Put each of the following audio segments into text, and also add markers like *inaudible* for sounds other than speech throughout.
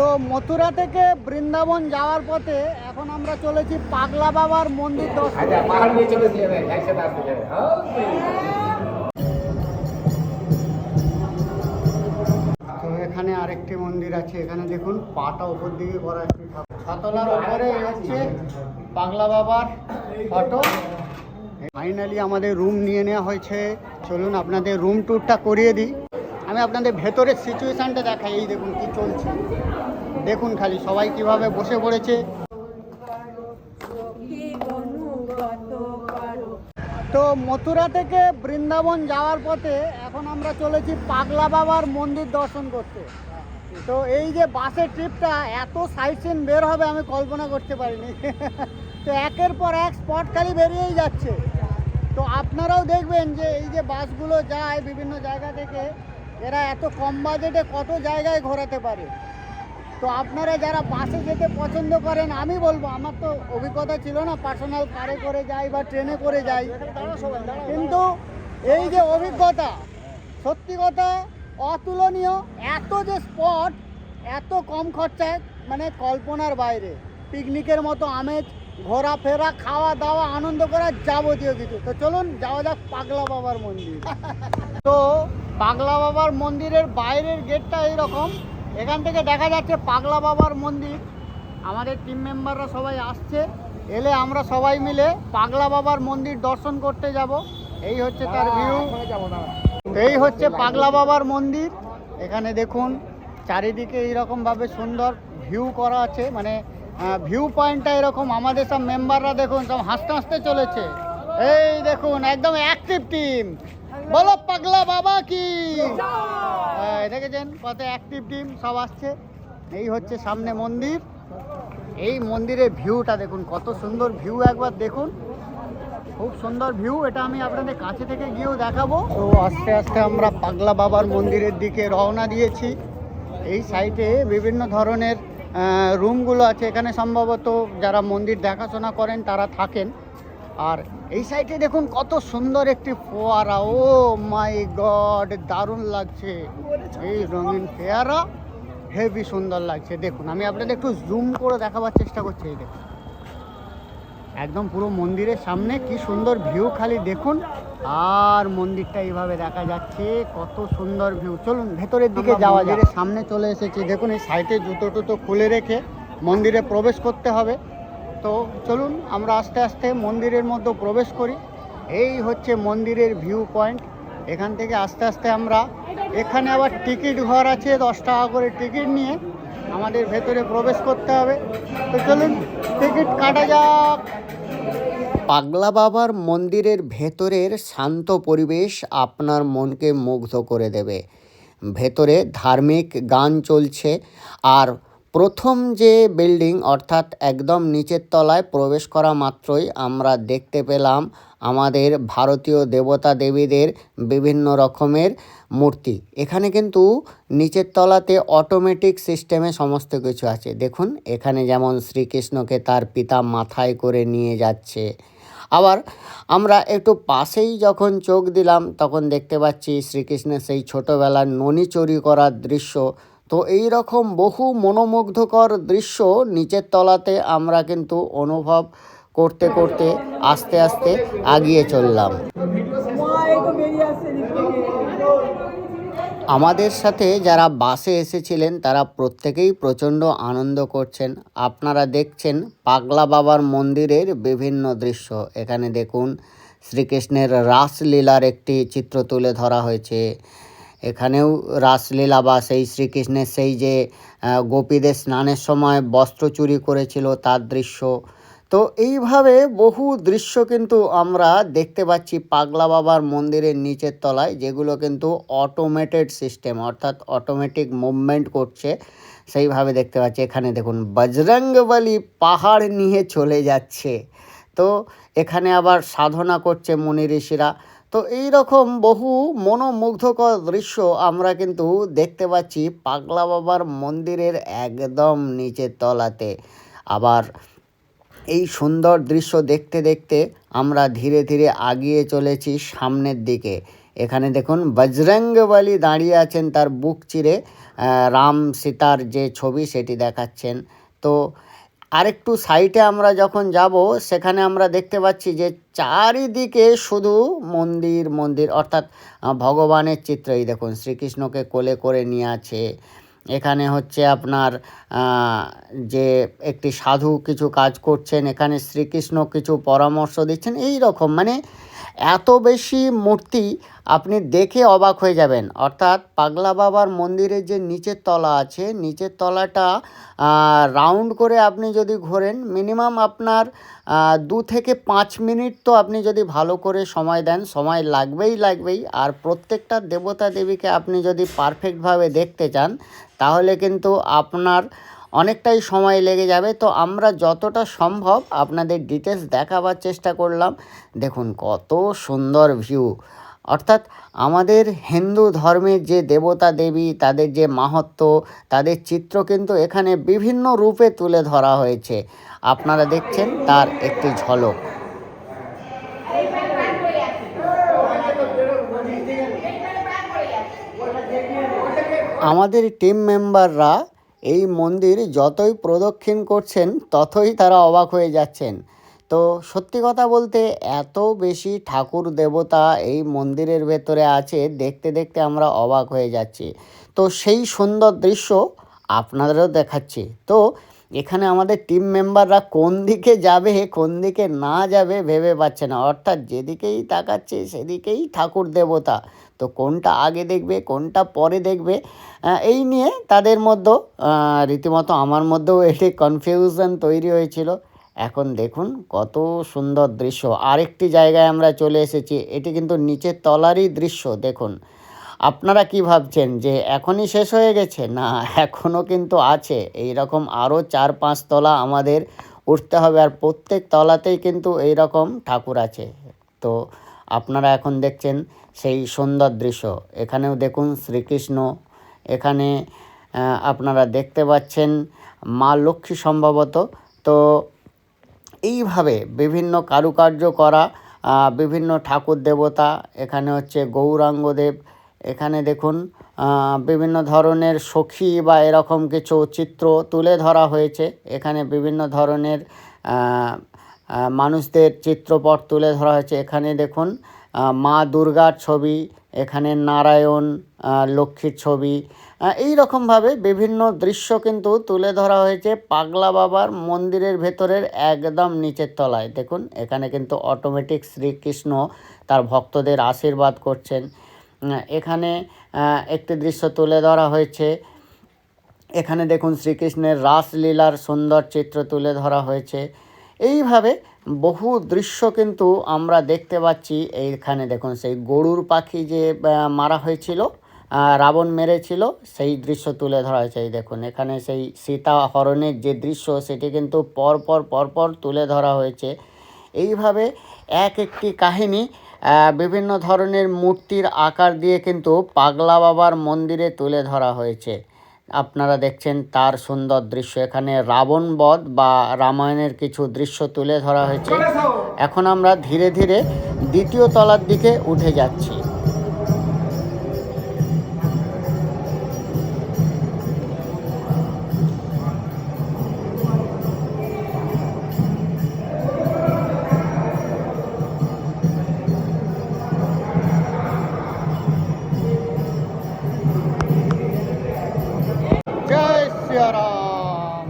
তো মথুরা থেকে বৃন্দাবন যাওয়ার পথে এখন আমরা চলেছি পাগলা বাবার মন্দির তো এখানে আরেকটি মন্দির আছে এখানে দেখুন পাটা উপর দিকে করা একটি ছাতলার উপরে হচ্ছে পাগলা বাবার ফটো। ফাইনালি আমাদের রুম নিয়ে নেওয়া হয়েছে। চলুন আপনাদের রুম ট্যুরটা করিয়ে দিই। আমি আপনাদের ভেতরের সিচুয়েশানটা দেখাই এই দেখুন কি চলছে। দেখুন খালি সবাই কীভাবে বসে পড়েছে। তো মথুরা থেকে বৃন্দাবন যাওয়ার পথে এখন আমরা চলেছি পাগলা বাবার মন্দির দর্শন করতে। তো এই যে বাসের ট্রিপটা, এত সাইট সিন বের হবে আমি কল্পনা করতে পারিনি। *laughs* তো একের পর এক স্পট খালি বেরিয়েই যাচ্ছে। তো আপনারাও দেখবেন যে এই যে বাসগুলো যায় বিভিন্ন জায়গা থেকে, এরা এত কম বাজেটে কত জায়গায় ঘোরাতে পারে। তো আপনারা যারা বাসে যেতে পছন্দ করেন, আমি বলব, আমার তো অভিজ্ঞতা ছিল না পার্সোনাল কারে করে যাই বা ট্রেনে করে যাই। কিন্তু এই যে অভিজ্ঞতা, সত্যি কথা, অতুলনীয়, এত যে স্পট এত কম খরচায় মানে কল্পনার বাইরে। পিকনিকের মতো আমেজ, ঘোরাফেরা খাওয়া দাওয়া আনন্দ করা যাবতীয় কিছু। তো চলুন, যাওয়া যাক পাগলা বাবার মন্দির। তো পাগলা বাবার মন্দিরের বাইরের গেটটা এইরকম এখান থেকে দেখা যাচ্ছে পাগলা বাবার মন্দির। আমাদের টিম মেম্বাররা সবাই আসছে। এলে আমরা সবাই মিলে পাগলা বাবার মন্দির দর্শন করতে যাব। এই হচ্ছে তার ভিউ এই হচ্ছে পাগলা বাবার মন্দির। এখানে দেখুন চারিদিকে এইরকমভাবে সুন্দর ভিউ করা আছে। মানে ভিউ পয়েন্টটা এরকম। আমাদের সব মেম্বাররা দেখুন সব হাসতে হাসতে চলেছে। এই দেখুন একদম অ্যাক্টিভ টিম বলো পাগলা বাবা কি? দেখেছেন? কত অ্যাক্টিভ টিম সব আসছে। এই হচ্ছে সামনে মন্দির। এই মন্দিরের ভিউটা দেখুন, কত সুন্দর ভিউ একবার দেখুন। খুব সুন্দর ভিউ এটা আমি আপনাদের কাছে থেকে গিয়েও দেখাবো। তো আস্তে আস্তে আমরা পাগলা বাবার মন্দিরের দিকে রওনা দিয়েছি। এই সাইটে বিভিন্ন ধরনের রুমগুলো আছে। এখানে সম্ভবত যারা মন্দির দেখাশোনা করেন, তারা থাকেন। আর এই সাইটে দেখুন কত সুন্দর একটি ফোয়ারা। ও মাই গড দারুণ লাগছে। এই রঙিন ফোয়ারা হেভি সুন্দর লাগছে। দেখুন আমি আপনাদের একটু জুম করে দেখাবার চেষ্টা করছি এই দেখুন। একদম পুরো মন্দিরের সামনে কি সুন্দর ভিউ খালি দেখুন। আর মন্দিরটা এইভাবে দেখা যাচ্ছে কত সুন্দর ভিউ চলুন ভেতরের দিকে যাওয়া যায় সামনে চলে এসেছি। দেখুন এই সাইডে জুতো টুতো খুলে রেখে মন্দিরে প্রবেশ করতে হবে। তো চলুন আমরা আস্তে আস্তে মন্দিরের মধ্যে প্রবেশ করি। এই হচ্ছে মন্দিরের ভিউ পয়েন্ট এখান থেকে আস্তে আস্তে আমরা, এখানে আবার টিকিট ঘর আছে, দশ টাকা করে টিকিট নিয়ে আমাদের ভেতরে প্রবেশ করতে হবে। তো চলুন, টিকিট কাটা যাক। পাগলা বাবার মন্দিরের ভেতরের শান্ত পরিবেশ আপনার মনকে মুগ্ধ করে দেবে। ভেতরে ধার্মিক গান চলছে, আর প্রথম যে বিল্ডিং, অর্থাৎ একদম নিচের তলায় প্রবেশ করা মাত্রই আমরা দেখতে পেলাম আমাদের ভারতীয় দেবতা দেবীদের বিভিন্ন রকমের মূর্তি। এখানে কিন্তু নিচের তলাতে অটোমেটিক সিস্টেমে সমস্ত কিছু আছে। দেখুন, এখানে যেমন শ্রীকৃষ্ণকে তার পিতা মাথায় করে নিয়ে যাচ্ছে। আবার আমরা একটু পাশেই যখন চোখ দিলাম, তখন দেখতে পাচ্ছি শ্রীকৃষ্ণের সেই ছোটোবেলার ননি চুরি করার দৃশ্য। তো এই রকম বহু মনোমুগ্ধকর দৃশ্য নিচের তলাতে আমরা কিন্তু অনুভব করতে করতে আস্তে আস্তে আগিয়ে চললাম। আমাদের সাথে যারা বাসে এসেছিলেন, তারা প্রত্যেকেই প্রচণ্ড আনন্দ করছেন। আপনারা দেখছেন পাগলা বাবার মন্দিরের বিভিন্ন দৃশ্য। এখানে দেখুন শ্রীকৃষ্ণের রাসলীলার একটি চিত্র তুলে ধরা হয়েছে। এখানেও রাসলীলা বা সেই শ্রীকৃষ্ণের সেই যে গোপীদের স্নানের সময় বস্ত্র চুরি করেছিল তার দৃশ্য। তো এইভাবে বহু দৃশ্য কিন্তু আমরা দেখতে পাচ্ছি পাগলা বাবার মন্দিরের নিচের তলায়, যেগুলো কিন্তু অটোমেটেড সিস্টেম অর্থাৎ অটোমেটিক মুভমেন্ট করছে। সেইভাবে দেখতে পাচ্ছি। এখানে দেখুন, বজরংবলী পাহাড় নিয়ে চলে যাচ্ছে। তো এখানে আবার সাধনা করছে মুনি ঋষিরা। তো এই রকম বহু মনোমুগ্ধকর দৃশ্য আমরা কিন্তু দেখতে পাচ্ছি পাগলা বাবার মন্দিরের একদম নিচের তলাতে। আবার এই সুন্দর দৃশ্য দেখতে দেখতে আমরা ধীরে ধীরে আগিয়ে চলেছি সামনের দিকে। এখানে দেখুন বজরঙ্গবলী দাঁড়িয়ে আছেন তার বুক চিরে। রাম সীতার যে ছবি সেটি দেখাচ্ছেন। তো আরেকটু সাইটে আমরা যখন যাব, সেখানে আমরা দেখতে পাচ্ছি যে চারিদিকে শুধু মন্দির মন্দির। অর্থাৎ ভগবানের চিত্রই দেখুন, শ্রীকৃষ্ণকে কোলে করে নিয়ে আছে। এখানে হচ্ছে আপনার যে একটি সাধু কিছু কাজ করছেন, এখানে শ্রীকৃষ্ণ কিছু পরামর্শ দিচ্ছেন এই রকম মানে এত বেশি মূর্তি আপনি দেখে অবাক হয়ে যাবেন। অর্থাৎ পাগলা বাবার মন্দিরের যে নিচের তলা আছে, নিচের তলাটা রাউন্ড করে আপনি যদি ঘোরেন, মিনিমাম আপনার দু থেকে পাঁচ মিনিট তো আপনি যদি ভালো করে সময় দেন, সময় লাগবেই লাগবেই। আর প্রত্যেকটা দেবতা দেবীকে আপনি যদি পারফেক্টভাবে দেখতে চান, তাহলে কিন্তু আপনার অনেকটাই সময় লেগে যাবে। তো আমরা যতটা সম্ভব আপনাদের ডিটেলস দেখাবার চেষ্টা করলাম। দেখুন কত সুন্দর ভিউ অর্থাৎ আমাদের হিন্দু ধর্মের যে দেবতা দেবী, তাদের যে মাহাত্ম, তাদের চিত্র কিন্তু এখানে বিভিন্ন রূপে তুলে ধরা হয়েছে। আপনারা দেখছেন তার একটি ঝলক। আমাদের টিম মেম্বাররা এই মন্দির যতই প্রদক্ষিণ করছেন, ততই তারা অবাক হয়ে যাচ্ছেন। তো সত্যি কথা বলতে, এত বেশি ঠাকুর দেবতা এই মন্দিরের ভেতরে আছে, দেখতে দেখতে আমরা অবাক হয়ে যাচ্ছি। তো সেই সুন্দর দৃশ্য আপনাদেরও দেখাচ্ছি। তো এখানে আমাদের টিম মেম্বাররা কোন দিকে যাবে, কোন দিকে না যাবে ভেবে পাচ্ছে না। অর্থাৎ যেদিকেই তাকাচ্ছে, সেদিকেই ঠাকুর দেবতা। তো কোনটা আগে দেখবে, কোনটা পরে দেখবে এই নিয়ে তাদের মধ্যে রীতিমতো আমার মধ্যেও এটি কনফিউশন তৈরি হয়েছিল। এখন দেখুন কত সুন্দর দৃশ্য। আরেকটি জায়গায় আমরা চলে এসেছি। এটি কিন্তু নিচের তলারই দৃশ্য, দেখুন। আপনারা কি ভাবছেন যে এখনই শেষ হয়ে গেছে? না, এখনও কিন্তু আছে। এই রকম আরও চার পাঁচ তলা আমাদের উঠতে হবে আর প্রত্যেক তলাতেই কিন্তু এই রকম ঠাকুর আছে। তো আপনারা এখন দেখছেন সেই সুন্দর দৃশ্য। এখানেও দেখুন শ্রীকৃষ্ণ। এখানে আপনারা দেখতে পাচ্ছেন মা লক্ষ্মী সম্ভবত। তো এইভাবে বিভিন্ন কারুকার্য করা বিভিন্ন ঠাকুর দেবতা। এখানে হচ্ছে গৌরাঙ্গদেব এখানে দেখুন বিভিন্ন ধরনের সখী বা এরকম কিছু চিত্র তুলে ধরা হয়েছে। এখানে বিভিন্ন ধরনের মানুষদের চিত্রপট তুলে ধরা হয়েছে। এখানে দেখুন মা দুর্গার ছবি, এখানে নারায়ণ লক্ষ্মীর ছবি এই রকমভাবে বিভিন্ন দৃশ্য কিন্তু তুলে ধরা হয়েছে পাগলা বাবার মন্দিরের ভেতরের একদম নিচের তলায়। দেখুন, এখানে কিন্তু অটোমেটিক শ্রীকৃষ্ণ তার ভক্তদের আশীর্বাদ করছেন। এখানে একটি দৃশ্য তুলে ধরা হয়েছে। এখানে দেখুন শ্রীকৃষ্ণের রাসলীলার সুন্দর চিত্র তুলে ধরা হয়েছে। এইভাবে বহু দৃশ্য কিন্তু আমরা দেখতে পাচ্ছি। এইখানে দেখুন সেই গরুর পাখি যে মারা হয়েছিল রাবণ মেরেছিল, সেই দৃশ্য তুলে ধরা হয়েছে। এই দেখুন এখানে সেই সীতা হরণের যে দৃশ্য, সেটি কিন্তু পরপর পরপর তুলে ধরা হয়েছে। এইভাবে এক একটি কাহিনী বিভিন্ন ধরনের মূর্তির আকার দিয়ে কিন্তু পাগলা বাবার মন্দিরে তুলে ধরা হয়েছে। আপনারা দেখছেন তার সুন্দর দৃশ্য। এখানে রাবণ বধ বা রামায়ণের কিছু দৃশ্য তুলে ধরা হয়েছে। এখন আমরা ধীরে ধীরে দ্বিতীয় তলার দিকে উঠে যাচ্ছি। জয় সিয়ারাম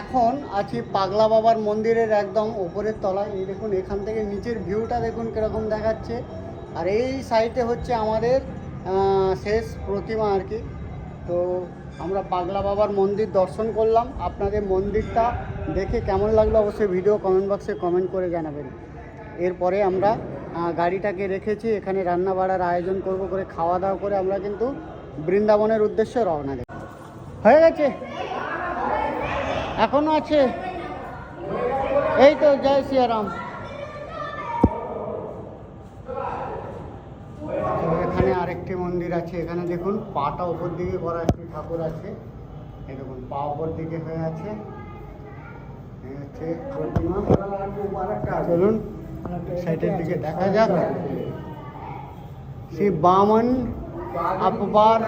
এখন আছি পাগলা বাবার মন্দিরের একদম ওপরের তলায়। এই দেখুন, এখান থেকে নিচের ভিউটা দেখুন কীরকম দেখাচ্ছে। আর এই সাইডে হচ্ছে আমাদের শেষ প্রতিমা আর কি। তো আমরা পাগলা বাবার মন্দির দর্শন করলাম। আপনাদের মন্দিরটা দেখে কেমন লাগল অবশ্যই ভিডিও কমেন্ট বক্সে কমেন্ট করে জানাবেন। এরপরে আমরা গাড়িটাকে রেখেছি, এখানে রান্না বাড়ার আয়োজন করব করে, খাওয়া দাওয়া করে আমরা কিন্তু বৃন্দাবনের উদ্দেশ্যে রওনা দেব। হয়ে গেছে? এখনও আছে? এই তো, জয় সিয়ারাম। এখানে আরেকটি মন্দির আছে, এখানে দেখুন পাটা ওপর দিকে করা একটি ঠাকুর আছে। এই দেখুন, পা উপর দিকে হয়ে আছে। এই হচ্ছে প্রতিমা। চলুন, সাইডের দিকে দেখা যাক। শ্রী বামন আপবার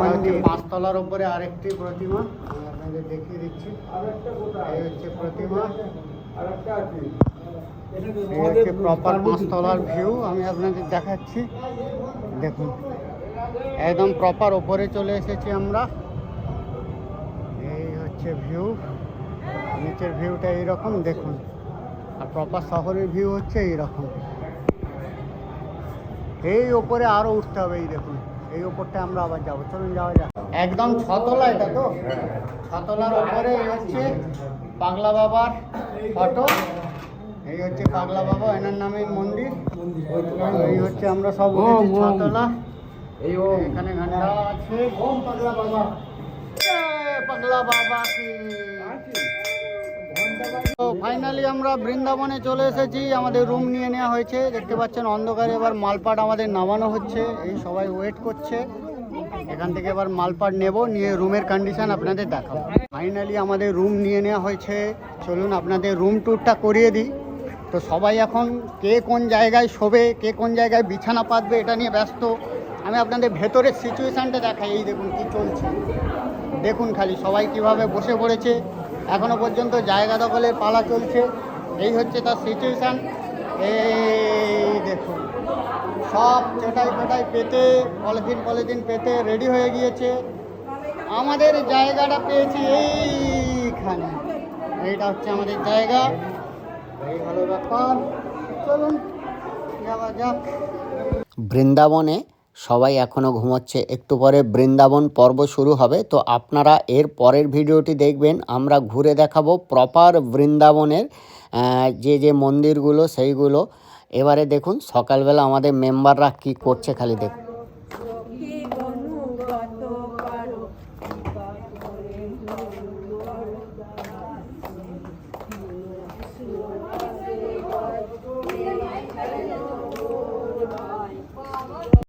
মন্দির পাঁচতলার উপরে আরেকটি প্রতিমা। আমি আপনাদের দেখিয়ে দিচ্ছি। এই হচ্ছে প্রতিমা। এই হচ্ছে প্রপার পাঁচতলার ভিউ আমি আপনাদের দেখাচ্ছি। দেখুন, একদম প্রপার ওপরে চলে এসেছি আমরা। এই হচ্ছে ভিউ নিচের ভিউটা এইরকম, দেখুন। আর প্রপার শহরের ভিউ হচ্ছে এইরকম। এই ওপরে আরও উঠতে হবে, এই দেখুন। এই ওপরটা আমরা আবার যাব। চলুন, যাওয়া যাক। একদম ছতলা এটা তো। ছতলার ওপরে হচ্ছে পাগলা বাবার ফটো। এই হচ্ছে পাগলা বাবা এনার নামে মন্দির। এই হচ্ছে আমরা সব ছতলা। এই ও। এখানে ঘণ্টা আছে। ওম পাগলা বাবা। পাগলা বাবা তো ফাইনালি আমরা বৃন্দাবনে চলে এসেছি। আমাদের রুম নিয়ে নেওয়া হয়েছে। দেখতে পাচ্ছেন অন্ধকারে এবার মালপাট আমাদের নামানো হচ্ছে। এই সবাই ওয়েট করছে। এখান থেকে এবার মালপাট নেব নিয়ে রুমের কন্ডিশন আপনাদের দেখাবো। ফাইনালি আমাদের রুম নিয়ে নেওয়া হয়েছে। চলুন আপনাদের রুম ট্যুরটা করিয়ে দিই। তো সবাই এখন কে কোন জায়গায় শোবে, কে কোন জায়গায় বিছানা পাতবে এটা নিয়ে ব্যস্ত। আমি আপনাদের ভেতরের সিচুয়েশানটা দেখাই, এই দেখুন কি চলছে। দেখুন খালি সবাই কীভাবে বসে পড়েছে। এখনও পর্যন্ত জায়গা দখলের পালা চলছে। এই হচ্ছে তার সিচুয়েশান এই দেখুন, সব চটাই ফটাই পেতে, পলিথিন পলিথিন পেতে রেডি হয়ে গিয়েছে। আমাদের জায়গাটা পেয়েছি এইখানে। এইটা হচ্ছে আমাদের জায়গা। বৃন্দাবনে সবাই এখনও ঘুমাচ্ছে। একটু পরে বৃন্দাবন পর্ব শুরু হবে। তো আপনারা এর পরের ভিডিওটি দেখবেন। আমরা ঘুরে দেখাবো প্রপার বৃন্দাবনের যে যে মন্দিরগুলো, সেইগুলো। এবারে দেখুন, সকালবেলা আমাদের মেম্বাররা কি করছে খালি দেখুন।